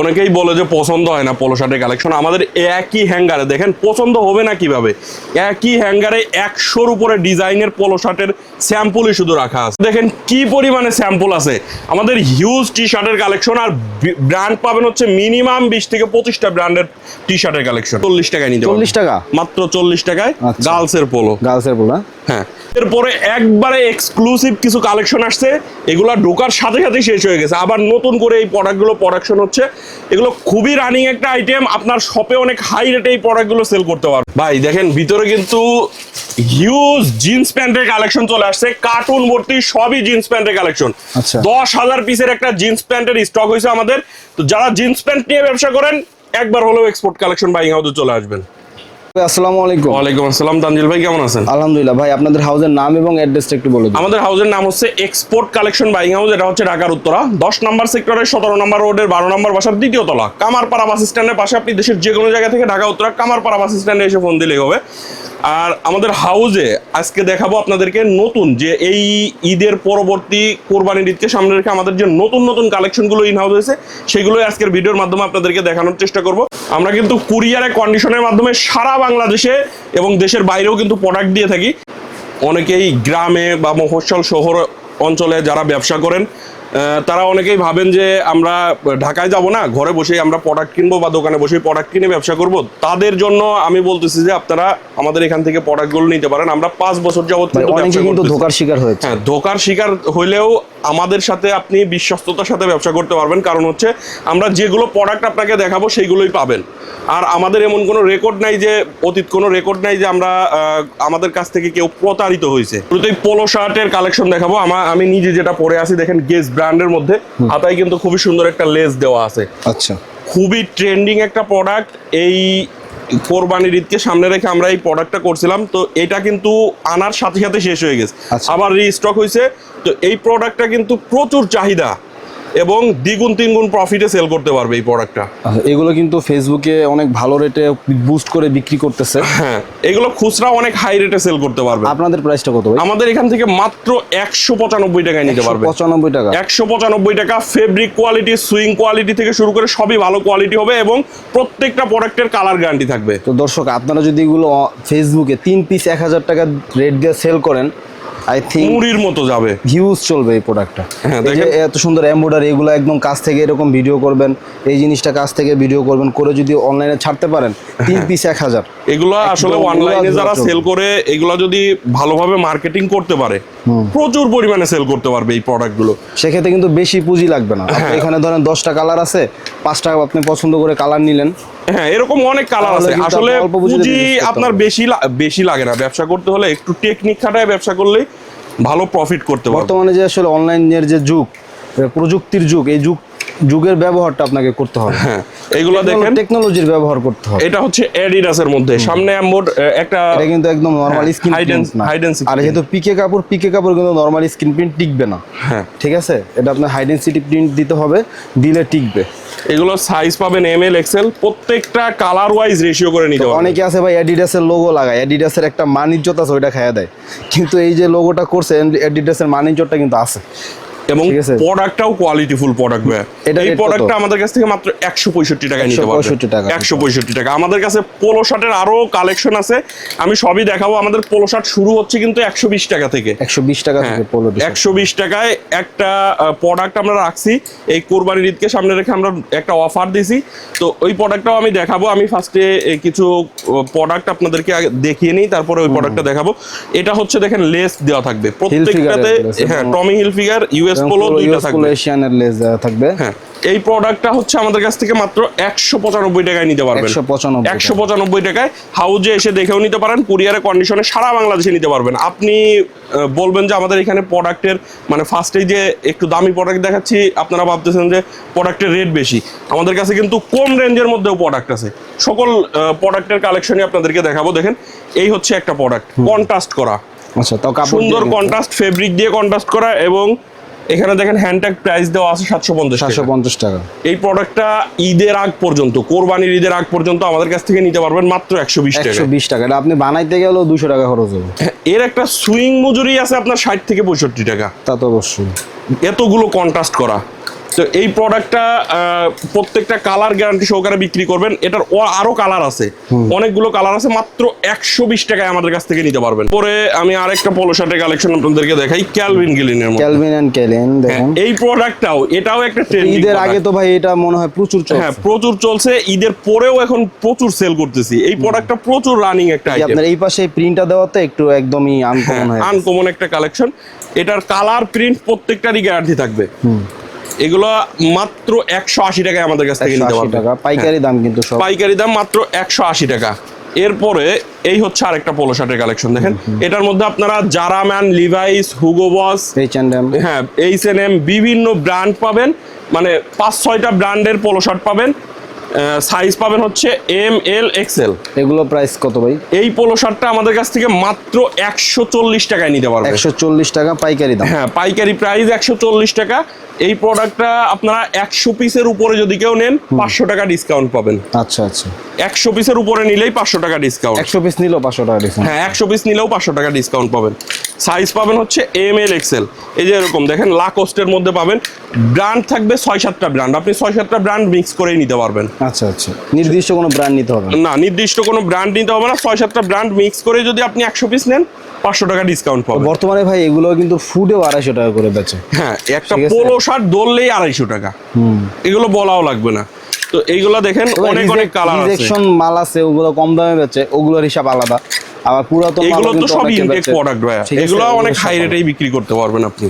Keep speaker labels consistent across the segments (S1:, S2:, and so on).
S1: অনেকেই বলে যে পছন্দ হয় না পোলো শার্টের কালেকশন আমাদের একই হ্যাঙ্গারে দেখেন পছন্দ হবে না কীভাবে? একই হ্যাঙ্গারে একশোর উপরে ডিজাইনের পোলো শার্টের স্যাম্পলই শুধু রাখা আছে। দেখেন কি পরিমাণে স্যাম্পল আছে? আমাদের হিউজ টি শার্টের কালেকশন আর ব্র্যান্ড পাবেন হচ্ছে মিনিমাম বিশ থেকে পঁচিশটা ব্র্যান্ডের টি শার্টের কালেকশন চল্লিশ টাকায় নিতে।
S2: চল্লিশ টাকা?
S1: মাত্র চল্লিশ টাকায়। গার্লসের পোলো
S2: গার্লসের বলা
S1: হ্যাঁ? এরপরে একবারে এক্সক্লুসিভ কিছু কালেকশন আসছে। এগুলা ঢোকার সাথে সাথে শেষ হয়ে গেছে। আবার নতুন করে এই প্রোডাক্টগুলো প্রোডাকশন হচ্ছে। এগুলো খুবই রানিং একটা আইটেম আপনার শপে অনেক হাই রেটে এই প্রোডাক্টগুলো সেল করতে পারবে ভাই দেখেন ভিতরে কিন্তু হিউজ জিন্স প্যান্টের কালেকশন চলে আসছে কার্টুন ভর্তি সবই জিন্স প্যান্টের কালেকশন। দশ হাজার পিসের একটা জিন্স প্যান্টের স্টক হয়েছে আমাদের। তো যারা জিন্স প্যান্ট নিয়ে ব্যবসা করেন একবার হলেও এক্সপোর্ট কালেকশন বাইং হাউসে চলে আসবেন।
S2: আসসালামু আলাইকুম।
S1: ওয়ালাইকুম আসসালাম। তানজিল ভাই কেমন আছেন?
S2: আলহামদুলিল্লাহ ভাই আপনাদের নাম এবং অ্যাড্রেসটা একটু বলে দিন।
S1: আমাদের নাম হচ্ছে এক্সপোর্ট কালেকশন বাইং হাউস এটা হচ্ছে ঢাকার উত্তরা। দশ নম্বর সেক্টরের সতেরো নম্বর রোডের বারো নম্বর বাসার দ্বিতীয় তলা। কামারপাড়া বাস স্ট্যান্ডের পাশে আপনি দেশের যে কোনো জায়গা থেকে ঢাকা উত্তরা কামারপাড়া বাস স্ট্যান্ডে এসে ফোন দিলেই হবে। আর আমাদের হাউসে আজকে দেখাবো আপনাদেরকে নতুন যে এই ঈদের পরবর্তী কোরবানির ঈদকে সামনে রেখে আমাদের যে নতুন নতুন কালেকশনগুলো ইন হাউস হয়েছে সেগুলোই আজকের ভিডিওর মাধ্যমে আপনাদেরকে দেখানোর চেষ্টা করব। আমরা কিন্তু কুরিয়ারে কন্ডিশনের মাধ্যমে সারা বাংলাদেশে এবং দেশের বাইরেও কিন্তু প্রোডাক্ট দিয়ে থাকি। অনেকেই গ্রামে বা মফস্বল শহর অঞ্চলে যারা ব্যবসা করেন তারা অনেকেই ভাবেন যে আমরা ঢাকায় যাব না ঘরে বসেই আমরা প্রোডাক্ট কিনবো বা দোকানে বসেই প্রোডাক্ট কিনে ব্যবসা করব। তাদের জন্য আমি বলতেছি যে আপনারা আমাদের এখান থেকে প্রোডাক্টগুলো নিতে পারেন। আমরা পাঁচ বছর যাবত কিন্তু ব্যবসা
S2: কিন্তু। ধোকার শিকার হয়েছে।
S1: হ্যাঁ ধোকার শিকার হইলেও আমাদের সাথে আপনি বিশ্বস্ততার সাথে ব্যবসা করতে পারবেন। কারণ হচ্ছে আমরা যেগুলো প্রোডাক্ট আপনাকে দেখাবো সেইগুলোই পাবেন। আর আমাদের এমন কোনো রেকর্ড নাই যে অতীত কোনো রেকর্ড নাই যে আমরা আমাদের কাছ থেকে কেউ প্রতারিত হয়েছে। শুরুতেই পোলো শার্টের কালেকশন দেখাবো। আমা- আমি নিজে যেটা পরে আছি দেখেন গেস ব্র্যান্ডের মধ্যে হাতায় কিন্তু খুবই সুন্দর একটা লেস দেওয়া আছে।
S2: আচ্ছা।
S1: খুবই ট্রেন্ডিং একটা প্রোডাক্ট এই কোরবানির ঈদকে সামনে রেখে আমরা এই প্রোডাক্টটা করছিলাম তো এটা কিন্তু আনার সাথে সাথে শেষ হয়ে গেছে।
S2: আচ্ছা।
S1: আবার রিস্টক হয়েছে তো এই প্রোডাক্টটা কিন্তু প্রচুর চাহিদা। এবং দ্বিগুণ তিনগুণ প্রফিটে সেল করতে পারবে এই প্রোডাক্টটা
S2: এগুলো কিন্তু ফেসবুকে অনেক ভালো রেটে বুস্ট করে বিক্রি করতেছে।
S1: হ্যাঁ এগুলো খুচরা অনেক হাই রেটে সেল করতে পারবে।
S2: আপনাদের প্রাইসটা কত
S1: আমাদের এখান থেকে মাত্র একশো পঁচানব্বই টাকায় নিতে পারবে।
S2: পঁচানব্বই টাকা।
S1: একশো পঁচানব্বই টাকা ফেব্রিক কোয়ালিটি সুইং কোয়ালিটি থেকে শুরু করে সবই ভালো কোয়ালিটি হবে এবং প্রত্যেকটা প্রোডাক্টের কালার গ্যারান্টি থাকবে।
S2: তো দর্শক আপনারা যদি এগুলো ফেসবুকে তিন পিস এক হাজার টাকা রেট দিয়ে সেল করেন আই থিঙ্ক
S1: মুড়ির মতো যাবে।
S2: ভিউজ চলবে এই প্রোডাক্টটা
S1: হ্যাঁ,
S2: এত সুন্দর এমব্রয়ডারি এগুলো একদম কাছ থেকে এরকম ভিডিও করবেন এই জিনিসটা কাছ থেকে ভিডিও করবেন করে যদি অনলাইনে ছাড়তে পারেন তিন পিস এক হাজার।
S1: এগুলো আসলে অনলাইনে যারা সেল করে এগুলো যদি ভালোভাবে মার্কেটিং করতে পারে প্রচুর পরিমাণে সেল করতে পারবে এই প্রোডাক্টগুলো
S2: সেক্ষেত্রে কিন্তু বেশি পুঁজি লাগবে না।
S1: হ্যাঁ।
S2: এখানে ধরেন দশটা কালার আছে পাঁচটা আপনি পছন্দ করে কালার নিলেন।
S1: হ্যাঁ এরকম অনেক কালার আছে। আসলে পুঁজি আপনার বেশি বেশি লাগে না। ব্যবসা করতে হলে একটু টেকনিক খাটায় ব্যবসা করলেই ভালো প্রফিট করতে পারবে
S2: বর্তমানে যে আসলে অনলাইনের যে যুগ প্রযুক্তির যুগ এই যুগ যুগের ব্যবহারটা আপনাকে করতে হবে।
S1: হ্যাঁ এগুলো দেখেন।
S2: টেকনোলজির ব্যবহার করতে হবে।
S1: এটা হচ্ছে অ্যাডিডাসের মধ্যে। সামনে অ্যাম্বোর্ড একটা
S2: এটা কিন্তু একদম নরমাল স্ক্রিন
S1: hide
S2: প্রিন্ট না। আর। যেহেতু পিকে কাপড় পিকে কাপড় কিন্তু নরমাল স্ক্রিন প্রিন্ট টিকবে না।
S1: হ্যাঁ।
S2: ঠিক আছে? এটা আপনার হাইডেন্সিটি প্রিন্ট দিতে হবে দিলে টিকবে।
S1: এগুলো সাইজ পাবেন এম এল এক্সেল প্রত্যেকটা কালার ওয়াইজ রেশিও করে নিতে হবে
S2: অনেকে আছে ভাই অ্যাডিডাসের লোগো লাগায়। অ্যাডিডাসের একটা মানিজ্যত আছে ওইটা খাইয়া দেয়। কিন্তু এই যে লোগোটা করছে অ্যাডিডাসের মানিজ্যটা কিন্তু আছে।
S1: এবং প্রোডাক্টটাও কোয়ালিটিফুল প্রোডাক্ট ভাই এই? প্রোডাক্টটা আমাদের কাছ থেকে মাত্র একশো পঁয়ষট্টি টাকায় নিতে পারবেন
S2: 165 টাকা।
S1: একশো পঁয়ষট্টি টাকা। আমাদের কাছে পোলো শার্টের আরও কালেকশন আছে। আমি সবই দেখাবো। আমাদের পোলো শার্ট শুরু হচ্ছে কিন্তু একশো বিশ টাকা থেকে।
S2: একশো বিশ টাকা থেকে পোলো
S1: হ্যাঁ, একশো বিশ টাকায় একটা প্রোডাক্ট আমরা রাখছি। এই কোরবানির ঈদকে সামনে রেখে আমরা একটা অফার দিছি। তো ওই প্রোডাক্টটাও আমি দেখাবো। আমি ফার্স্টে কিছু প্রোডাক্ট আপনাদেরকে দেখিয়ে নিই। তারপরে ওই প্রোডাক্টটা দেখাবো। এটা হচ্ছে দেখেন লেস দেওয়া থাকবে। প্রত্যেকটাতে হ্যাঁ Tommy Hilfiger US polo দুইটা থাকবে।
S2: এশিয়ানের থাকবে।
S1: হ্যাঁ এই প্রোডাক্টটা হচ্ছে আমাদের কাছ থেকে মাত্র একশো পঁচানব্বই টাকায় নিতে পারবেন।
S2: 195
S1: একশো পঁচানব্বই টাকায় হাউজে এসে দেখেও নিতে পারেন কুরিয়ারের কন্ডিশনে সারা বাংলাদেশে নিতে পারবেন। আপনি বলবেন যে আমাদের এখানে প্রোডাক্টের মানে ফার্স্টেই যে একটু দামি প্রোডাক্ট দেখাচ্ছি আপনারা ভাবতেছেন যে প্রোডাক্টের রেট বেশি। আমাদের কাছে কিন্তু কম রেঞ্জের মধ্যেও প্রোডাক্ট আছে। সকল প্রোডাক্টের কালেকশনই আপনাদেরকে দেখাবো। দেখেন এই হচ্ছে একটা প্রোডাক্ট কন্ট্রাস্ট করা।
S2: আচ্ছা
S1: সুন্দর কন্ট্রাস্ট ফেব্রিক দিয়ে কন্ট্রাস্ট করা এবং এখানে দেখেন হ্যান্ডট্যাগ প্রাইস দেওয়া আছে সাতশো পঞ্চাশ
S2: সাতশো পঞ্চাশ টাকা।
S1: এই প্রোডাক্টটা ঈদের আগ পর্যন্ত কোরবানির ঈদের আগ পর্যন্ত আমাদের কাছ থেকে নিতে পারবেন মাত্র একশো বিশ টাকা।
S2: একশো বিশ টাকা। এটা আপনি বানাইতে গেলেও দুশো টাকা খরচ হবে।
S1: এর একটা সুইং মজুরি আছে আপনার ষাট থেকে পঁয়ষট্টি টাকা।
S2: তা তো অবশ্যই।
S1: এতগুলো কন্ট্রাস্ট করা। তো এই প্রোডাক্টটা প্রত্যেকটা কালার গ্যারান্টি সহকারে বিক্রি করবেন। এটার আরও কালার আছে। অনেকগুলো কালার আছে মাত্র একশো বিশ টাকায় আমাদের কাছ থেকে নিতে পারবেন। পরে আমি আরেকটা পোলো শার্টের কালেকশন আপনাদেরকে দেখাই ক্যালভিন গিলিনের
S2: ক্যালভিন ক্যালেন
S1: এই প্রোডাক্টটাও এটাও একটা ট্রেন্ডিং
S2: ঈদের আগে তো ভাই এটা মনে হয় প্রচুর
S1: হ্যাঁ প্রচুর চলছে। ঈদের পরেও এখন প্রচুর সেল করতেছি। এই প্রোডাক্টটা প্রচুর রানিং একটা আইটেম
S2: আপনার এই পাশে প্রিন্টটা দেওয়াতে একটু একদমই আনকমন হয়ে।
S1: আনকমন একটা কালেকশন এটার কালার প্রিন্ট প্রত্যেকটারই গ্যারান্টি থাকবে। এগুলো মাত্র একশো আশি টাকায় আমাদের কাছ থেকে নিতে
S2: পারবে। পাইকারি দাম কিন্তু
S1: পাইকারি দাম মাত্র একশো আশি টাকা। এরপরে এই হচ্ছে আরেকটা পোলো শার্টের কালেকশন দেখেন। এটার মধ্যে আপনারা জারাম্যান লিভাইস হুগো বস হ্যাঁ এইচ এন এম বিভিন্ন ব্র্যান্ড পাবেন। মানে পাঁচ ছয়টা ব্র্যান্ডের পোলো শার্ট পাবেন। সাইজ পাবেন হচ্ছে এম এল এক্সেল
S2: এগুলো প্রাইস কত ভাই?
S1: এই পোলো শার্টটা আমাদের কাছ থেকে মাত্র একশো চল্লিশ টাকায় নিতে পারবেন
S2: একশো চল্লিশ টাকা পাইকারি দাম।
S1: হ্যাঁ পাইকারি প্রাইস একশো চল্লিশ টাকা। এই প্রোডাক্টটা আপনারা একশো পিসের উপরে যদি কেউ নেন পাঁচশো টাকা ডিসকাউন্ট পাবেন।
S2: আচ্ছা আচ্ছা।
S1: একশো পিসের উপরে নিলেই পাঁচশো টাকা ডিসকাউন্ট
S2: একশো পিস নিলেও পাঁচশো টাকা ডিসকাউন্ট
S1: হ্যাঁ একশো পিস নিলেও পাঁচশো টাকা ডিসকাউন্ট পাবেন। সাইজ পাবেন হচ্ছে এম এল এক্সেল এই যে এরকম দেখেন লাকোস্টের মধ্যে পাবেন। ব্র্যান্ড থাকবে ছয় সাতটা ব্র্যান্ড আপনি ছয় সাতটা ব্র্যান্ড মিক্স করেই নিতে পারবেন।
S2: আচ্ছা আচ্ছা। নির্দিষ্ট কোনো ব্র্যান্ড নিতে হবে না।
S1: নির্দিষ্ট কোনো ব্র্যান্ড নিতে হবে না। ছয় সাতটা ব্র্যান্ড মিক্স করে যদি আপনি একশো পিস নেন পাঁচশো টাকা ডিসকাউন্ট পাবেন।
S2: বর্তমানে ভাই এগুলো কিন্তু ফুডেও আড়াইশো টাকা করে বেচে।
S1: হ্যাঁ একটা। পোলো শার্ট ধরলেই আড়াইশো টাকা।
S2: হুম।
S1: এগুলো বলাও লাগবে না। তো এইগুলো দেখেন অনেক অনেক কালার আছে।
S2: মাল আছে ওগুলো কম দামে বেচে ওগুলোর হিসাব আলাদা। আবার পুরাতন
S1: এগুলো তো সব ইনটেক প্রোডাক্ট
S2: ভাই
S1: এগুলো অনেক হাই রেটেই বিক্রি করতে পারবেন আপনি।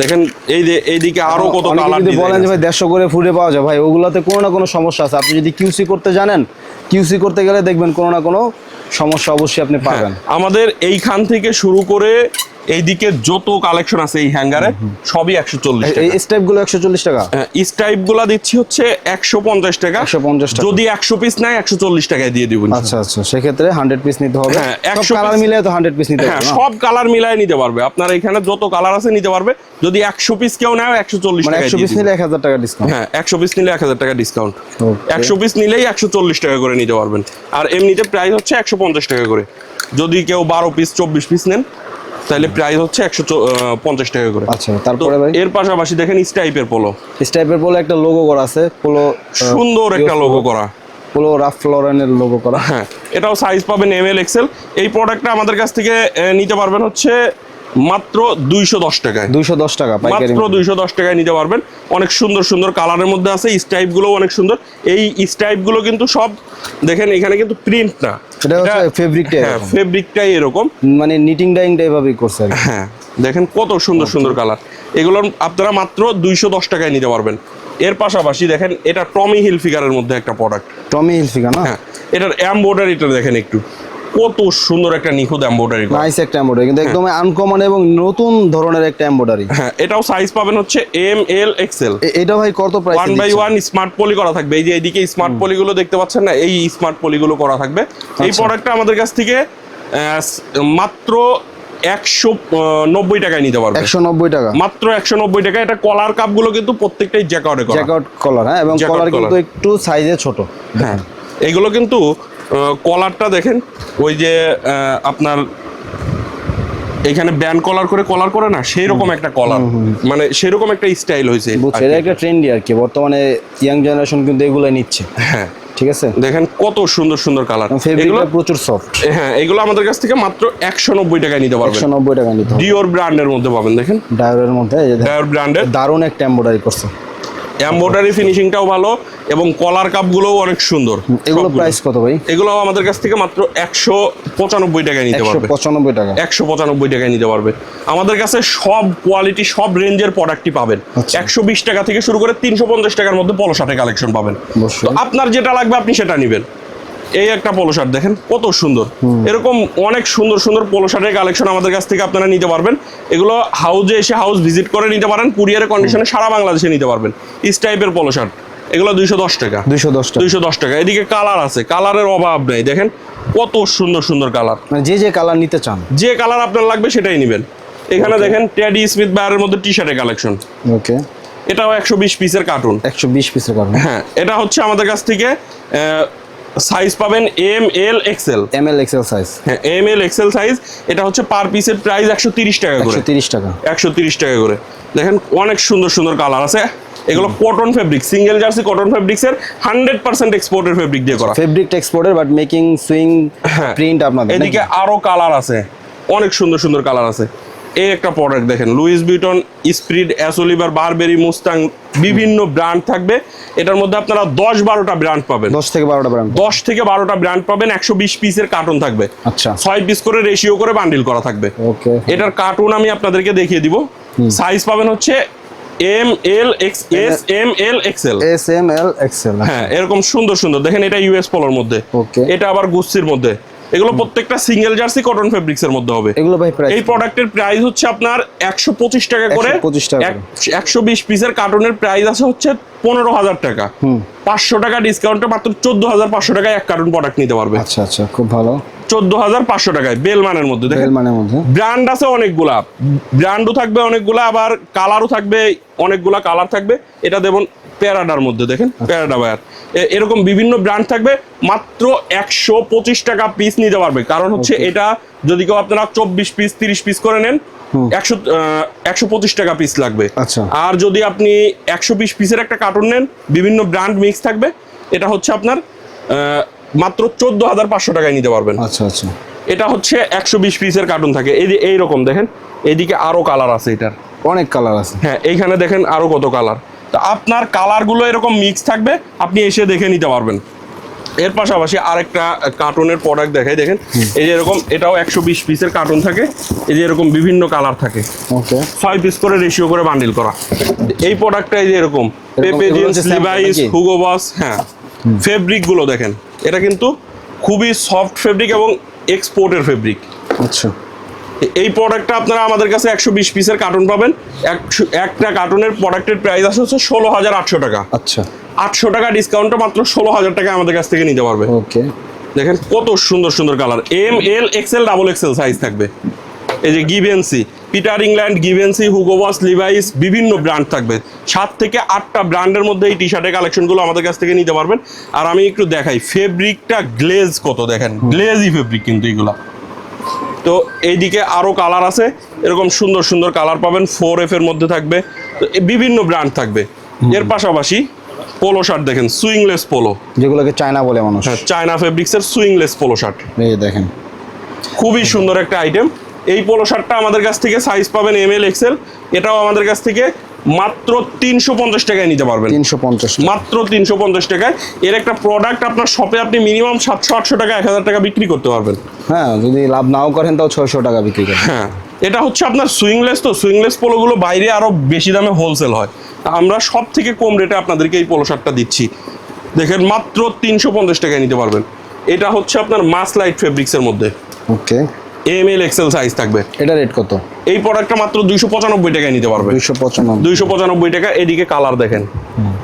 S1: দেখেন এই যে এইদিকে আরও কত কালার
S2: যদি বলেন যে ভাই দেড়শো করে ফুটে পাওয়া যায় ভাই ওগুলাতে কোনো না কোনো সমস্যা আছে। আপনি যদি কিউসি করতে জানেন কিউসি করতে গেলে দেখবেন কোনো না কোনো সমস্যা অবশ্যই আপনি পাবেন।
S1: আমাদের এইখান থেকে শুরু করে এইদিকে যত কালেকশন আছে এই হ্যাঙ্গারে সবই একশো চল্লিশ
S2: এই স্টেপগুলো একশো চল্লিশ টাকা?
S1: স্টাইপগুলা দিচ্ছি হচ্ছে একশো পঞ্চাশ টাকা।
S2: 150 টাকা।
S1: যদি একশো পিস নেয় একশো চল্লিশ টাকায় দিয়ে দিব
S2: আচ্ছা আচ্ছা সেক্ষেত্রে হান্ড্রেড পিস নিতে হবে।
S1: হ্যাঁ,
S2: সব কালার মিলে তো হান্ড্রেড পিস নিতে
S1: হ্যাঁ
S2: হবে
S1: সব কালার মিলাই নিতে পারবে। আপনার এখানে যত কালার আছে নিতে পারবে। যদি একশো পিস কেউ নেয় একশো চল্লিশ
S2: মানে
S1: টাকা
S2: একশো পিস নিলে এক হাজার টাকা ডিসকাউন্ট
S1: হ্যাঁ একশো পিস নিলে এক হাজার টাকা ডিসকাউন্ট একশো পিস নিলেই একশো চল্লিশ টাকা করে নিতে পারবেন। আর এমনিতে প্রাইস হচ্ছে একশো পঞ্চাশ টাকা করে। যদি কেউ বারো পিস চব্বিশ পিস নেন তাহলে প্রাইস হচ্ছে একশো পঞ্চাশ টাকা করে।
S2: আচ্ছা তারপরে ভাই?
S1: এর পাশাপাশি দেখেন স্টাইপের পোলো
S2: স্টাইপের পোলো একটা লোগো করা আছে পোলো
S1: সুন্দর একটা লোগো করা।
S2: পোলো রাফ ফ্লোরেনের লোগো করা।
S1: হ্যাঁ এটাও সাইজ পাবেন এম এল এক্সেল এই প্রোডাক্টটা আমাদের কাছ থেকে নিতে পারবেন হচ্ছে মাত্র দুইশো দশ টাকায়।
S2: দুইশো দশ টাকা
S1: মাত্র দুইশো দশ টাকায় নিতে পারবেন। অনেক সুন্দর সুন্দর কালারের মধ্যে আছে স্টাইপগুলো অনেক সুন্দর। এই স্টাইপগুলো কিন্তু সব দেখেন এখানে কিন্তু প্রিন্ট না।
S2: এটা হচ্ছে ফেব্রিকটা
S1: হ্যাঁ ফেব্রিকটাই এরকম।
S2: মানে নিটিং এভাবেই করছে
S1: হ্যাঁ দেখেন কত সুন্দর সুন্দর কালার। এগুলোর আপনারা মাত্র দুইশো দশ টাকায় নিতে পারবেন। এর পাশাপাশি দেখেন এটা টমি হিল ফিগারের মধ্যে একটা প্রোডাক্ট
S2: টমি না?
S1: হ্যাঁ এটার এমব্রয়ডারিটা দেখেন একটু। কত সুন্দর একটা নিখুঁত এমব্রয়ডারি
S2: নাইস একটা এমব্রয়ডারি কিন্তু একদম আনকমন এবং নতুন ধরনের একটা এমব্রয়ডারি
S1: হ্যাঁ এটাও সাইজ পাবেন হচ্ছে এম এল এক্সেল
S2: এটা ভাই কত price
S1: one by one smart poly করা থাকবে। এই যে এইদিকে স্মার্ট পলিগুলো দেখতে পাচ্ছেন না এই স্মার্ট পলিগুলো করা থাকবে। এই
S2: আচ্ছা।
S1: প্রোডাক্টটা আমাদের কাছ থেকে মাত্র একশো নব্বই টাকায় নিতে পারবে
S2: একশো নব্বই টাকা।
S1: মাত্র একশো নব্বই টাকা এটা কলার কাপগুলো কিন্তু প্রত্যেকটাই জ্যাকার্ডে
S2: জ্যাকআউট কলার হ্যাঁ এবং কলার কিন্তু একটু সাইজে ছোট।
S1: হ্যাঁ এগুলো কিন্তু কলারটা দেখেন ওই যে আপনার এখানে ব্যান্ড কলার করে কলার করে না সেই রকম একটা কলার মানে সেরকম একটা স্টাইল হয়েছে
S2: এটা একটা ট্রেন্ডি আর কি বর্তমানে ইয়াং জেনারেশন কিন্তু এগুলো নিচ্ছে।
S1: হ্যাঁ।
S2: ঠিক আছে?
S1: দেখেন কত সুন্দর সুন্দর কালার এগুলো
S2: প্রচুর সফট
S1: হ্যাঁ এগুলো আমাদের কাছ থেকে মাত্র একশো নব্বই টাকায় নিতে পারবেন।
S2: একশো নব্বই টাকা নিতে
S1: ডিওর ব্র্যান্ডের মধ্যে পাবেন দেখেন।
S2: ডায়োরের মধ্যে
S1: ডায়োর ব্র্যান্ডের
S2: দারুণ একটা এমব্রয়ডারি করছে।
S1: এমব্রয়ডারি ফিনিশিংটাও ভালো এবং কলার কাপগুলোও অনেক সুন্দর।
S2: এগুলো প্রাইস কত ভাই?
S1: এগুলো আমাদের কাছ থেকে মাত্র একশো পঁচানব্বই টাকায় নিতে পারবে।
S2: পঁচানব্বই টাকা।
S1: একশো পঁচানব্বই টাকায় নিতে পারবে। আমাদের কাছে সব কোয়ালিটি সব রেঞ্জের প্রোডাক্টই পাবেন।
S2: আচ্ছা।
S1: একশো বিশ টাকা থেকে শুরু করে তিনশো পঞ্চাশ টাকার মধ্যে পলসাটে কালেকশন পাবেন।
S2: অবশ্যই।
S1: আপনার যেটা লাগবে আপনি সেটা নেবেন। এই একটা পোলো শার্ট দেখেন কত সুন্দর। এরকম অনেক সুন্দর সুন্দর পোলো শার্টের কালেকশন আমাদের কাছ থেকে আপনারা নিতে পারবেন। এগুলো হাউজে এসে হাউস ভিজিট করে নিতে পারেন কুরিয়ারের কন্ডিশনে সারা বাংলাদেশে নিতে পারবেন। ইস টাইপের পোলো শার্ট এগুলো দুইশো দশ টাকা।
S2: দুইশো দশ টাকা।
S1: দুইশো দশ টাকা। এদিকে কালার আছে কালারের অভাব নেই দেখেন কত সুন্দর সুন্দর কালার
S2: মানে যে যে কালার নিতে চান।
S1: যে কালার আপনার লাগবে সেটাই নেবেন। এখানে দেখেন টেডি স্মিথ বায়ারের মধ্যে টি শার্টের কালেকশন
S2: ওকে
S1: এটাও একশো বিশ পিসের কার্টুন
S2: একশো বিশ পিসের কারণ
S1: হ্যাঁ এটা হচ্ছে আমাদের কাছ থেকে সাইজ পাবেন M L XL
S2: M L XL size
S1: হ্যাঁ এম এল এক্সেল সাইজ এটা হচ্ছে পার পিসের প্রাইস একশো তিরিশ টাকা করে।
S2: তিরিশ টাকা।
S1: একশো তিরিশ টাকা করে। দেখেন অনেক সুন্দর সুন্দর কালার আছে। এগুলো cotton fabric single jersey cotton ফেব্রিক্সের হান্ড্রেড পার্সেন্ট এক্সপোর্টের ফেব্রিক দিয়ে করা।
S2: ফেব্রিক এক্সপোর্টের বাট মেকিং সুইং। প্রিন্ট আপনাদের
S1: এদিকে? আরও কালার আছে। অনেক সুন্দর সুন্দর কালার আছে। এই একটা প্রোডাক্ট দেখেন লুইস বিটন স্প্রিড অ্যাসোলিভার বারবেরি মুস্তাং বিভিন্ন ব্র্যান্ড থাকবে। এটার মধ্যে আপনারা দশ বারোটা ব্র্যান্ড পাবেন।
S2: দশ থেকে বারোটা ব্র্যান্ড
S1: দশ থেকে বারোটা ব্র্যান্ড পাবেন একশো বিশ পিসের কার্টুন থাকবে।
S2: আচ্ছা।
S1: ছয় পিস করে রেশিও করে বান্ডিল করা থাকবে।
S2: ওকে
S1: এটার কার্টুন আমি আপনাদেরকে দেখিয়ে দিব। সাইজ পাবেন হচ্ছে M L X S M L XL
S2: S M L XL
S1: হ্যাঁ এরকম সুন্দর সুন্দর। দেখেন এটা ইউএস পলোর মধ্যে. এটা আবার গুস্তির মধ্যে। এগুলো প্রত্যেকটা সিঙ্গেল জার্সি কটন ফেব্রিক্স এর মধ্যে হবে।
S2: এগুলো ভাই প্রাইস
S1: এই প্রোডাক্টের প্রাইস হচ্ছে আপনার একশো পঁচিশ টাকা করে।
S2: 125 টাকা করে।
S1: একশো বিশ পিসের কার্টনের প্রাইস আছে হচ্ছে পনেরো হাজার টাকা। পাঁচশো টাকা ডিসকাউন্টে মাত্র চোদ্দ হাজার পাঁচশো টাকায় এক কার্টন প্রোডাক্ট নিতে পারবে।
S2: আচ্ছা আচ্ছা খুব ভালো।
S1: চোদ্দ হাজার পাঁচশো টাকায় বেলমানের মধ্যে দেখেন।
S2: বেলমানের মধ্যে।
S1: ব্র্যান্ড আছে অনেকগুলা ব্র্যান্ডও থাকবে অনেকগুলা আবার কালারও থাকবে অনেকগুলা কালার থাকবে। এটা দেবন প্যারাডার মধ্যে দেখেন প্যারাডা বায়ার এরকম বিভিন্ন ব্র্যান্ড থাকবে মাত্র একশো পঁচিশ টাকা পিস নিতে পারবে। কারণ হচ্ছে এটা যদি কেউ আপনারা চব্বিশ পিস তিরিশ পিস করে নেন একশো একশো পঁচিশ টাকা পিস লাগবে।
S2: আচ্ছা।
S1: আর যদি আপনি একশো বিশ পিসের একটা কার্টুন নেন বিভিন্ন ব্র্যান্ড মিক্স থাকবে। এটা হচ্ছে আপনার আহ, মাত্র চোদ্দ হাজার পাঁচশো টাকায় নিতে পারবেন।
S2: আচ্ছা আচ্ছা।
S1: এটা হচ্ছে একশো বিশ পিসের কার্টুন থাকে। এই যে এইরকম দেখেন এইদিকে আরও কালার আছে এটার।
S2: অনেক কালার আছে।
S1: হ্যাঁ এইখানে দেখেন আরও কত কালার তা আপনার কালারগুলো এরকম মিক্স থাকবে আপনি এসে দেখে নিতে পারবেন। এর পাশাপাশি আরেকটা কার্টুনের প্রোডাক্ট দেখাই দেখেন। এই যে এরকম এটাও একশো বিশ পিসের কার্টুন থাকে। এই যে এরকম বিভিন্ন কালার থাকে।
S2: ওকে।
S1: ছয় পিস করে রেশিও করে বান্ডিল করা। এই প্রোডাক্টটা এই যে এরকম। পেপে জিন্স লিভাইস? হুগো বস হ্যাঁ। ফেব্রিকগুলো দেখেন। এটা কিন্তু খুবই সফট ফেব্রিক এবং এক্সপোর্টের ফেব্রিক
S2: আচ্ছা।
S1: এই প্রোডাক্টটা আপনারা আমাদের কাছে একশো বিশ পিসের কার্টুন পাবেন। একশো- একটা কার্টুনের প্রোডাক্টের প্রাইস আছে হচ্ছে ষোলো হাজার আটশো টাকা।
S2: আচ্ছা।
S1: আটশো টাকা ডিসকাউন্টটা মাত্র ষোলো হাজার টাকা আমাদের কাছ থেকে নিতে পারবে।
S2: ওকে।
S1: দেখেন কত সুন্দর সুন্দর colour M L XL double XL size থাকবে। এই যে Givenchy Peter England Givenchy Hugo Boss Levi's বিভিন্ন ব্র্যান্ড থাকবে। সাত থেকে আটটা ব্র্যান্ডের মধ্যে এই টি শার্টের কালেকশনগুলো আমাদের কাছ থেকে নিতে পারবেন। আর আমি একটু দেখাই ফেব্রিকটা গ্লেজ কত দেখেন? গ্লেজি ফেব্রিক কিন্তু এগুলা। তো এইদিকে আরও কালার আছে এরকম সুন্দর সুন্দর কালার পাবেন ফোর এফ এর মধ্যে থাকবে। তো বিভিন্ন ব্র্যান্ড থাকবে। এর পাশাপাশি পোলো শার্ট দেখেন সুইংলেস পোলো
S2: যেগুলোকে চায়না বলে মানুষ।
S1: চায়না ফেব্রিক্সের সুইংলেস পোলো শার্ট
S2: এই দেখেন।
S1: খুবই সুন্দর একটা আইটেম এই পোলো শার্টটা আমাদের কাছ থেকে সাইজ পাবেন এম এল এক্সেল এটাও আমাদের কাছ থেকে মাত্র তিনশো পঞ্চাশ টাকায় নিতে পারবেন।
S2: তিনশো পঞ্চাশ
S1: মাত্র তিনশো পঞ্চাশ টাকায়। এর একটা প্রোডাক্ট আপনার শপে আপনি মিনিমাম সাতশো আটশো টাকা এক হাজার টাকা বিক্রি করতে পারবেন।
S2: হ্যাঁ যদি লাভ নাও করেন তাও ছয়শো টাকা বিক্রি করেন।
S1: হ্যাঁ এটা হচ্ছে আপনার সুইংলেস তো। সুইংলেস পোলোগুলো বাইরে আরও বেশি দামে হোলসেল হয়। তা আমরা সব থেকে কম রেটে আপনাদেরকে এই পোলো শার্টটা দিচ্ছি। দেখেন মাত্র তিনশো পঞ্চাশ টাকায় নিতে পারবেন। এটা হচ্ছে আপনার মাস লাইট ফেব্রিক্সের মধ্যে।
S2: Okay
S1: M L XL size থাকবে।
S2: এটা রেট কত?
S1: এই প্রোডাক্টটা মাত্র দুইশো পঁচানব্বই টাকায় নিতে পারবে।
S2: দুইশো পঁচানব্বই।
S1: দুইশো পঁচানব্বই টাকা এদিকে কালার দেখেন।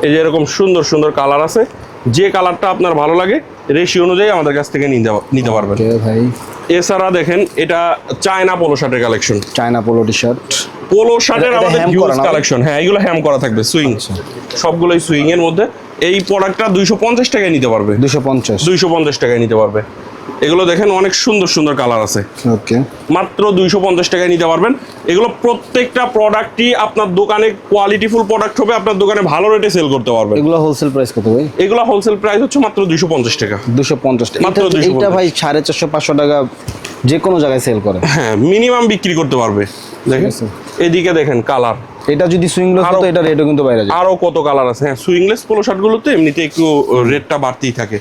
S1: এই যে এরকম সুন্দর সুন্দর কালার আছে। যে কালারটা আপনার ভালো লাগে রেশি অনুযায়ী আমাদের কাছ থেকে নিতে নিতে পারবেন।
S2: ভাই।
S1: এছাড়া দেখেন এটা চায়না পোলো শার্টের collection
S2: China polo T shirt
S1: polo শার্টের আমাদের হিউজ কালেকশন হ্যাঁ এগুলো হ্যাম করা থাকবে সুইং
S2: আচ্ছা।
S1: সবগুলোই সুইং এর মধ্যে। এই প্রোডাক্টটা দুইশো পঞ্চাশ টাকায় নিতে পারবে।
S2: দুশো পঞ্চাশ।
S1: দুইশো পঞ্চাশ টাকায় নিতে পারবে। এগুলো দেখেন অনেক সুন্দর সুন্দর কালার আছে।
S2: ওকে।
S1: মাত্র দুইশো পঞ্চাশ টাকায় নিতে পারবেন। এগুলো প্রত্যেকটা প্রোডাক্টই আপনার দোকানে কোয়ালিটিফুল প্রোডাক্ট হবে আপনার দোকানে ভালো রেটে সেল করতে পারবেন।
S2: এগুলো হোলসেল প্রাইস কত ভাই?
S1: এগুলো হোলসেল প্রাইস হচ্ছে মাত্র দুইশো পঞ্চাশ টাকা।
S2: দুশো পঞ্চাশ
S1: মাত্র
S2: এটা
S1: 250
S2: এইটা ভাই সাড়ে চারশো পাঁচশো টাকা যে কোনো জায়গায় সেল করে।
S1: হ্যাঁ মিনিমাম বিক্রি করতে পারবে। দেখেন। এদিকে দেখেন কালার।
S2: এটা যদি সুইংলেস হতো এটা রেটও কিন্তু বাইরে যায়
S1: আরও কত কালার আছে? হ্যাঁ সুইংলেস পোলো শার্টগুলোতে এমনিতে একটু রেটটা বাড়তেই থাকে।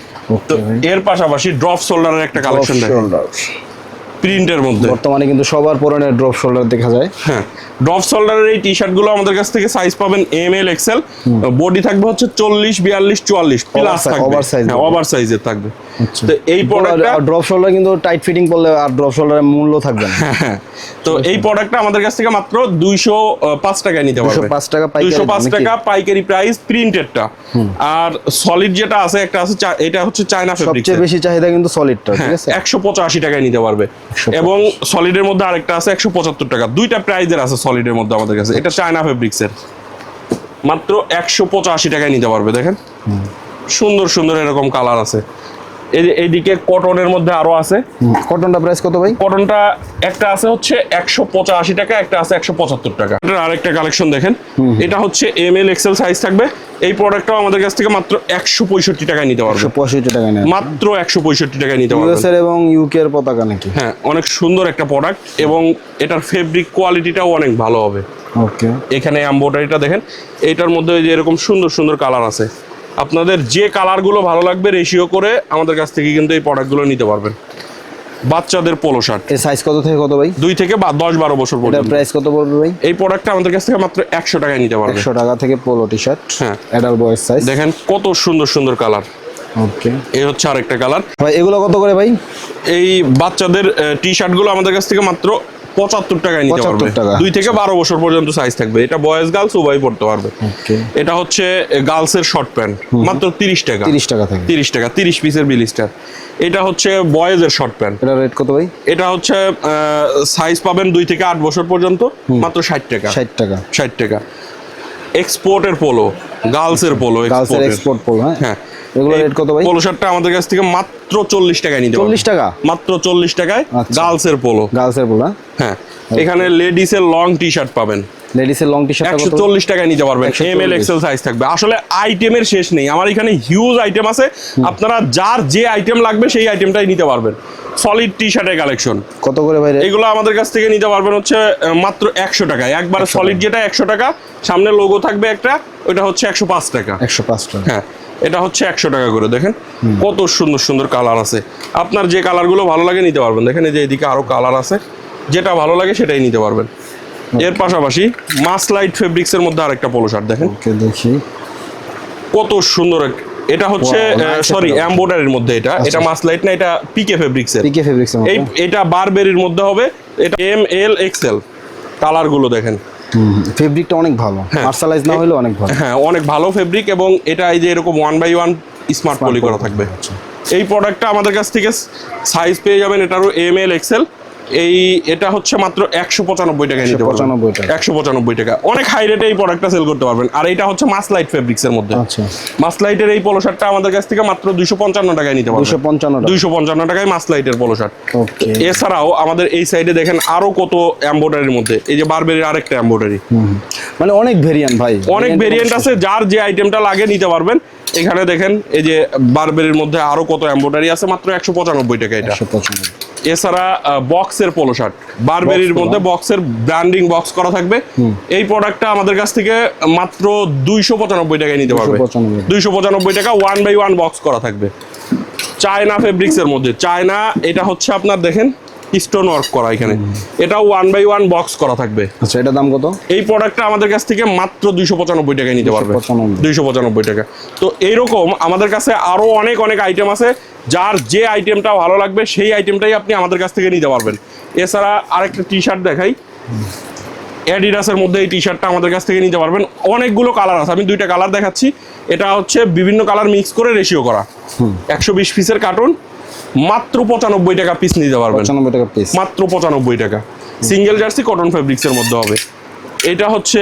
S1: তো এর পাশাপাশি ড্রপ শোল্ডারের একটা কালেকশন প্রিন্টের মধ্যে।
S2: বর্তমানে কিন্তু সবার পরনে ড্রপ শোল্ডার দেখা যায়।
S1: হ্যাঁ ড্রপ শোল্ডারের এই টি শার্টগুলো আমাদের কাছ থেকে সাইজ পাবেন এম এল এক্সেল বডি থাকবে হচ্ছে চল্লিশ বিয়াল্লিশ চুয়াল্লিশ প্লাস থাকবে। হ্যাঁ
S2: হবে।
S1: ওভার সাইজের থাকবে। তো এই প্রোডাক্টটা
S2: ড্রপ শোল্ডার কিন্তু টাইট ফিটিং করলে আর ড্রপ শোল্ডারের মূল্য থাকবে না।
S1: হ্যাঁ, তো এই প্রোডাক্টটা আমাদের কাছ থেকে মাত্র দুইশো পাঁচ টাকায় নিতে পারবে।
S2: 205 টাকা পাইকারি
S1: দুইশো পাঁচ
S2: নাকি?
S1: টাকা পাইকারি প্রাইস প্রিন্টেডটা আর সলিড যেটা আছে একটা আছে এটা হচ্ছে চায়না ফেব্রিক
S2: সবচেয়ে বেশি চাহিদা কিন্তু সলিডটা ঠিক
S1: হ্যাঁ
S2: আছে?
S1: একশো পঁচাশি টাকায় নিতে পারবে। এবং সলিডের মধ্যে আরেকটা আছে একশো পঁচাত্তর টাকা। দুইটা প্রাইজের আছে সলিডের মধ্যে আমাদের কাছে। এটা চায়না ফেব্রিক্সের মাত্র একশো পঁচাশি টাকায় নিতে পারবে দেখেন? সুন্দর সুন্দর এরকম কালার আছে। এইদিকে কটনের মধ্যে আরও আছে।
S2: কটনটা প্রাইস কত ভাই?
S1: কটনটা একটা আছে হচ্ছে একশো পঁচাশি টাকা একটা আছে একশো পঁচাত্তর টাকা। আরেকটা কালেকশন দেখেন। এটা হচ্ছে এম এল এক্সেল সাইজ থাকবে। এই প্রোডাক্টটাও আমাদের কাছ থেকে মাত্র একশো পঁয়ষট্টি টাকায় নিতে পারবে।
S2: পঁয়ষট্টি টাকা নেয়
S1: মাত্র একশো পঁয়ষট্টি টাকায় নিতে পারবেন
S2: ইউএস এবং ইউকে এর পতাকা নাকি?
S1: হ্যাঁ অনেক সুন্দর একটা প্রোডাক্ট এবং এটার ফেব্রিক কোয়ালিটিটাও অনেক ভালো হবে।
S2: ওকে
S1: এখানে এম্ব্রয়ডারিটা দেখেন। এইটার মধ্যে যে এরকম সুন্দর সুন্দর কালার আছে। আপনাদের যে কালারগুলো ভালো লাগবে রেশিও করে আমাদের কাছ থেকে কিন্তু এই প্রোডাক্টগুলো নিতে পারবেন। বাচ্চাদের পোলো শার্ট
S2: এর সাইজ কত থেকে কত ভাই?
S1: দুই থেকে বা দশ বারো বছর পর্যন্ত।
S2: প্রাইস কত পড়বে ভাই?
S1: এই প্রোডাক্টটা আমাদের কাছ থেকে মাত্র একশো টাকায় নিতে পারবে।
S2: একশো টাকা থেকে পোলো টি শার্ট
S1: হ্যাঁ।
S2: অ্যাডাল বয়েস সাইজ
S1: দেখেন কত সুন্দর সুন্দর কালার।
S2: ওকে
S1: এই হচ্ছে আরেকটা কালার।
S2: ভাই এগুলো কত করে ভাই?
S1: এই বাচ্চাদের টি শার্টগুলো আমাদের কাছ থেকে মাত্র পঁচাত্তর টাকায় নিতে পারবে। দুই থেকে বারো বছর পর্যন্ত সাইজ থাকবে। এটা বয়েজ গার্লস উভয় পড়তে পারবে। এটা হচ্ছে গার্লসের শর্ট প্যান্ট মাত্র তিরিশ টাকা।
S2: তিরিশ টাকা থেকে।
S1: তিরিশ টাকা তিরিশ পিসের বিলিস্টার এটা হচ্ছে বয়েজের শর্ট প্যান্ট
S2: এটা রেট কত ভাই?
S1: এটা হচ্ছে সাইজ পাবেন দুই থেকে আট বছর পর্যন্ত। মাত্র ষাট টাকা।
S2: ষাট টাকা।
S1: ষাট টাকা। এক্সপোর্টের পোলো গার্লসের পোলো
S2: এক্সপোর্ট পোলো হ্যাঁ?
S1: হ্যাঁ।
S2: এগুলো রেট কত ভাই?
S1: পোলো শার্টটা আমাদের কাছ থেকে মাত্র চল্লিশ টাকায় নিতে পারবেন।
S2: চল্লিশ টাকা?
S1: মাত্র চল্লিশ টাকায়
S2: আচ্ছা।
S1: গার্লসের পোলো।
S2: গার্লসের পোলো হ্যাঁ?
S1: হ্যাঁ। এখানে লেডিসের লং টি শার্ট পাবেন।
S2: লেডিসের লং টি শার্ট
S1: একশো চল্লিশ টাকায় নিতে পারবেন। এম এল এক্সেল সাইজ থাকবে। আসলে আইটেমের শেষ নেই। আমার এখানে হিউজ আইটেম আছে। আপনারা যার যে আইটেম লাগবে সেই আইটেমটাই নিতে পারবেন। সলিড টি শার্টের কালেকশন
S2: কত করে ভাই
S1: এগুলো আমাদের কাছ থেকে নিতে পারবেন হচ্ছে মাত্র একশো টাকায়। একবার সলিড যেটা একশো টাকা সামনে লোগো থাকবে একটা ওইটা হচ্ছে একশো পাঁচ টাকা।
S2: একশো পাঁচ টাকা।
S1: হ্যাঁ। এটা হচ্ছে একশো টাকা করে দেখেন। কত সুন্দর সুন্দর কালার আছে। আপনার যে কালারগুলো ভালো লাগে নিতে পারবেন। দেখেন এই যে এদিকে আরও কালার আছে। যেটা ভালো লাগে সেটাই নিতে পারবেন। এর পাশাপাশি মাস লাইট ফেব্রিক্সের মধ্যে আরেকটা পোলো শার্ট দেখেন।
S2: দেখি।
S1: কত সুন্দর এটা হচ্ছে সরি এমব্রয়ডারির মধ্যে এটা। এটা মাস লাইট না এটা পিকে ফেব্রিক্সের
S2: পিকে ফেব্রিক্সের
S1: এই এটা বারবেরির মধ্যে হবে। এটা এম এল এক্সেল কালারগুলো দেখেন।
S2: ফেব্রিকটা অনেক ভালো।
S1: হ্যাঁ।
S2: মার্শালাইজ না হলেও অনেক ভালো।
S1: হ্যাঁ অনেক ভালো ফেব্রিক এবং এটা এই যে এরকম one by one smart poly করা থাকবে। এই প্রোডাক্টটা আমাদের কাছ থেকে সাইজ পেয়ে যাবেন এটারও এম এল এক্সেল এই এটা হচ্ছে মাত্র একশো পঁচানব্বই টাকায় নিতে পারবেন।
S2: 195 টাকা।
S1: একশো পঁচানব্বই টাকা। অনেক হাই রেটে এই প্রোডাক্টটা সেল করতে পারবেন। আর এটা হচ্ছে মাস লাইট ফেব্রিক্সের মধ্যে।
S2: আচ্ছা।
S1: মাস লাইটের এই পলো শার্টটা আমাদের কাছ থেকে মাত্র দুইশো পঞ্চান্ন টাকায় নিতে পারবেন।
S2: দুশো পঞ্চান্ন
S1: দুইশো পঞ্চান্ন টাকায় মাস লাইটের পলো শার্ট এছাড়াও আমাদের এই সাইডে দেখেন আরও কত এম্ব্রয়ডারির মধ্যে। এই যে বারবেরির আরেকটা এম্ব্রয়ডারি
S2: মানে অনেক ভেরিয়েন্ট ভাই।
S1: অনেক ভেরিয়েন্ট আছে যার যে আইটেমটা লাগে নিতে পারবেন। এখানে দেখেন এই যে বারবেরির মধ্যে আরও কত এম্ব্রয়ডারি আছে? মাত্র একশো পঁচানব্বই টাকা এটা। এছাড়া বক্সের পোলো শার্ট। বারবেরির মধ্যে বক্সের ব্র্যান্ডিং বক্স করা থাকবে। এই প্রোডাক্টটা আমাদের কাছ থেকে মাত্র দুইশো পঁচানব্বই টাকায় নিতে পারবে। দুইশো পঁচানব্বই। টাকা ওয়ান বাই ওয়ান বক্স করা থাকবে। চায়না ফেব্রিক্সের মধ্যে। চায়না এটা হচ্ছে আপনার দেখেন স্টোন ওয়ার্ক করা এখানে। এটাও ওয়ান বাই ওয়ান বক্স করা থাকবে।
S2: আচ্ছা এটার দাম কত?
S1: এই প্রোডাক্টটা আমাদের কাছ থেকে মাত্র দুইশো পঁচানব্বই টাকায় নিতে পারবে।
S2: 295
S1: দুইশো পঁচানব্বই টাকা। তো এইরকম আমাদের কাছে আরও অনেক অনেক আইটেম আছে যার যে আইটেমটা ভালো লাগবে সেই আইটেমটাই আপনি আমাদের কাছ থেকে নিতে পারবেন। এছাড়া আরেকটা টি শার্ট দেখাই। অ্যাডিডাসের মধ্যে এই টি শার্টটা আমাদের কাছ থেকে নিতে পারবেন। অনেকগুলো কালার আছে। আমি দুইটা কালার দেখাচ্ছি। এটা হচ্ছে বিভিন্ন কালার মিক্স করে রেশিও করা। একশো বিশ পিসের কার্টুন মাত্র পঁচানব্বই টাকা পিস নিতে পারবেন।
S2: পঁচানব্বই টাকা পিস
S1: মাত্র পঁচানব্বই টাকা। সিঙ্গেল জার্সি কটন ফেব্রিক্সের মধ্যে হবে। এটা হচ্ছে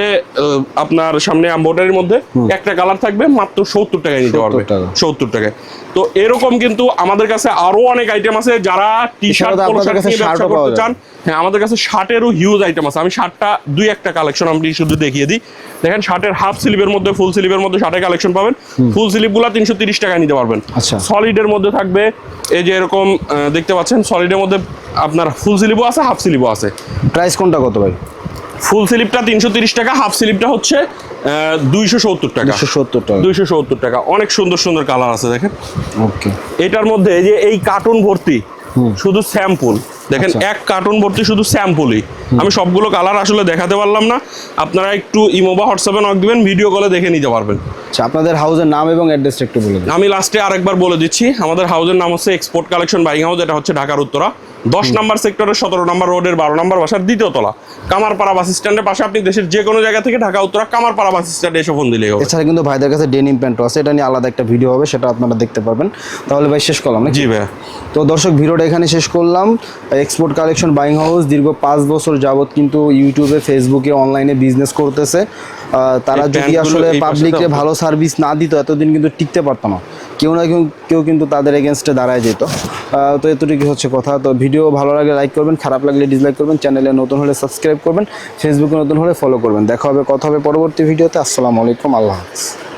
S1: আপনার সামনে এম্বয়ডারির মধ্যে একটা কালার থাকবে মাত্র সত্তর টাকায় নিতে পারবে। সত্তর টাকায়। তো এরকম কিন্তু আমাদের কাছে আরও অনেক আইটেম আছে যারা টি শার্ট ব্যবসা করতে চান হ্যাঁ আমাদের কাছে শার্টেরও হিউজ আইটেম আছে। আমি শার্টটা দুই একটা কালেকশন আমি শুধু দেখিয়ে দিই। দেখেন শার্টের হাফ স্লিভের মধ্যে ফুল স্লিভের মধ্যে শার্টের কালেকশন পাবেন। ফুল স্লিভগুলো তিনশো তিরিশ টাকায় নিতে পারবেন।
S2: আচ্ছা।
S1: সলিডের মধ্যে থাকবে এই যে এরকম দেখতে পাচ্ছেন সলিডের মধ্যে আপনার ফুল স্লিভও আছে হাফ স্লিভও আছে।
S2: প্রাইস কোনটা কত ভাই?
S1: ফুল স্লিপটা তিনশো তিরিশ টাকা হাফ স্লিপটা হচ্ছে দুইশো সত্তর টাকা।
S2: দুশো সত্তর টাকা।
S1: দুইশো সত্তর টাকা। অনেক সুন্দর সুন্দর কালার আছে দেখেন।
S2: ওকে।
S1: এটার মধ্যে এই যে এই কার্টুন ভর্তি শুধু স্যাম্পল দেখেন
S2: আচ্ছা।
S1: এক কার্টুন ভর্তি শুধু স্যাম্পলই আমি সবগুলো কালার আসলে দেখাতে পারলাম না। আপনারা একটু ইমো বা হোয়াটসঅ্যাপে নক দিবেন ভিডিও কলে দেখে নিতে পারবেন।
S2: আচ্ছা আপনাদের হাউসের নাম এবং অ্যাড্রেসটা একটু বলে দিন।
S1: আমি লাস্টে আরেকবার বলে দিচ্ছি। আমাদের হাউসের নাম হচ্ছে এক্সপোর্ট কালেকশন বাইং হাউস এটা হচ্ছে ঢাকার উত্তরা। দশ নম্বর সেক্টরের সতেরো নম্বর রোডের বারো নম্বর বাসার দ্বিতীয় তলা। কামারপাড়া বাস স্ট্যান্ডের পাশে আপনি দেশের যে কোনো জায়গা থেকে ঢাকা উত্তরা কামারপাড়া বাস স্ট্যান্ডে এসে ফোন দিলেই হবে।
S2: এছাড়া কিন্তু ভাইদের কাছে ডেনিম প্যান্টও আছে। এটা নিয়ে আলাদা একটা ভিডিও হবে সেটা আপনারা দেখতে পারবেন। তাহলে ভাই শেষ করলাম
S1: জি ভাইয়া।
S2: তো দর্শক ভিডিওটা এখানে শেষ করলাম। এক্সপোর্ট কালেকশন বাইং হাউস দীর্ঘ পাঁচ বছর যাবত কিন্তু ইউটিউবে ফেসবুকে অনলাইনে বিজনেস করতেছে। তারা যদি আসলে পাবলিককে ভালো সার্ভিস না দিত এতদিন কিন্তু টিকতে পারতো না। কেউ না কেউ কেউ কিন্তু তাদের এগেনস্টে দাঁড়ায় যেত। তো এতটুকু হচ্ছে কথা। তো ভিডিও ভালো লাগলে লাইক করবেন খারাপ লাগলে ডিসলাইক করবেন চ্যানেলে নতুন হলে সাবস্ক্রাইব করবেন ফেসবুকে নতুন হলে ফলো করবেন। দেখা হবে কথা হবে পরবর্তী ভিডিওতে আসসালামু আলাইকুম আল্লাহ হাফিজ।